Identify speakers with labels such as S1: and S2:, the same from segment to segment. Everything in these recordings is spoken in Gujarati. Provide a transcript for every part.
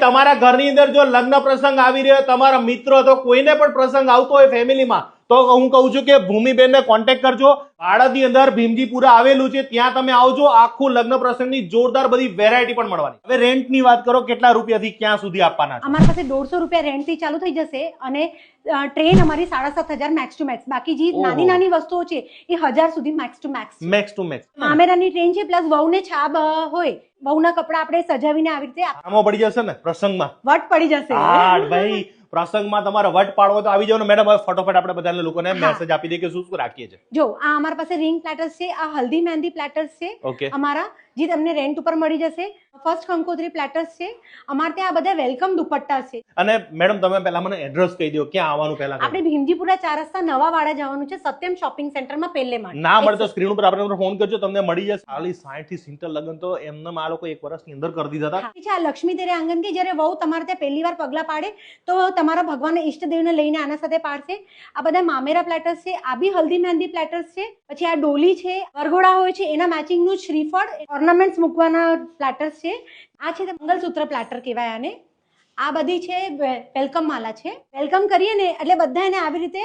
S1: તમારા ઘરની અંદર જો લગ્ન પ્રસંગ આવી રહ્યો તમારા મિત્રો તો કોઈને પણ પ્રસંગ આવતો હોય ફેમિલીમાં તો હું કહું છું કે ભૂમિબેનને કોન્ટેક્ટ કરજો. બાળદની અંદર ભીમજીપુરા આવેલું છે ત્યાં તમે આવજો. આખું લગ્ન પ્રસંગની જોરદાર બધી વેરાયટી પણ મળવાની. હવે રેન્ટની વાત કરો કેટલા રૂપિયાથી ક્યાં સુધી આપવાના
S2: અમારી પાસે દોઢસો રૂપિયા રેન્ટથી ચાલુ થઈ જશે અને ટ્રેન અમારી સાડા સાત હજાર મેક્સ ટુ મેક્સ બાકી જે નાની નાની વસ્તુઓ છે એ હજાર સુધી max to max
S1: max to max
S2: મામેરાની train છે પ્લસ વહુને છાબ હોય. વહુના કપડા આપણે સજાવીને આવી રીતે
S1: આમાં પડી જશે ને પ્રસંગમાં.
S2: વટ પડી જશે.
S1: ભાઈ. પ્રસંગમાં તમારે વટ પાડવો તો આવી જાવ ને મેડમ હવે ફટોફટ આપણે બધા લોકોને. મેસેજ આપી દઈએ કે શું શું રાખીએ છીએ
S2: જો આ અમારા પાસે રિંગ પ્લેટર્સ છે આ હલ્દી મહેંદી પ્લેટર્સ છે અમારા જે તમને રેન્ટ ઉપર મળી જશે. ફર્સ્ટ કંકોત્રી પ્લેટર્સ છે. અમારે ત્યાં આ બધા વેલકમ દુપટ્ટા છે.
S1: અને મેડમ તમે પહેલા મને એડ્રેસ કહી દો ક્યાં આવવાનું પહેલા
S2: આપણે ભીમજીપુરા ચાર રસ્તા નવા વાડા જવાનું છે સત્યમ શોપિંગ સેન્ટરમાં પહેલે માં
S1: ના મળે તો સ્ક્રીન ઉપર આપણે ફોન કરજો તમને મળી જશે. ખાલી સાઠથી સિત્તેર લગન તો એમને આ લોકો એક વર્ષની અંદર કરી દીધા હતા.
S2: આ લક્ષ્મી તેરે આંગણ કે જ્યારે વહુ તમારે ત્યાં પહેલી વાર પગલા પાડે તો તમારા ભગવાન ઈષ્ટદેવને લઈને આના સાથે પાડશે. આ બધા મામેરા પ્લેટર્સ છે આ બી હલ્દી મહેંદી પ્લેટર્સ છે. પછી આ ડોલી છે વરઘોડા હોય છે એના મેચિંગનું શ્રીફળ ઓર્નામેન્ટ્સ મૂકવાના પ્લાટર્સ છે. આ છે તે મંગલસૂત્ર પ્લેટર કહેવાય આને. આ બધી છે વેલકમ માલા છે. વેલકમ કરીએ ને એટલે બધા એને આવી રીતે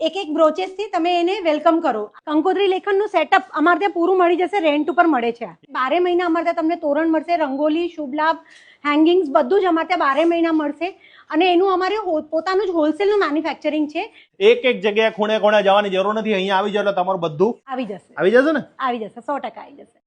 S2: એક એક બ્રોચેસથી તમે એને વેલકમ કરો. કંકોત્રી લેખનનું સેટઅપ અમારે ત્યાં પૂરું મળી જશે રેન્ટ ઉપર મળે છે બારે મહિના અમારે ત્યાં તમને તોરણ મળશે રંગોલી શુભ લાભ હેંગિંગ્સ બધું જ અમારે ત્યાં બારે મહિના મળશે. અને એનું અમારે પોતાનું જ હોલસેલનું મેન્યુફેક્ચરિંગ છે.
S1: એક એક જગ્યાએ ખૂણે ખૂણે જવાની જરૂર નથી. અહીંયા આવી જાય એટલે તમારું બધું
S2: આવી જશે.
S1: આવી જશે ને?
S2: આવી જશે સો ટકા આવી જશે.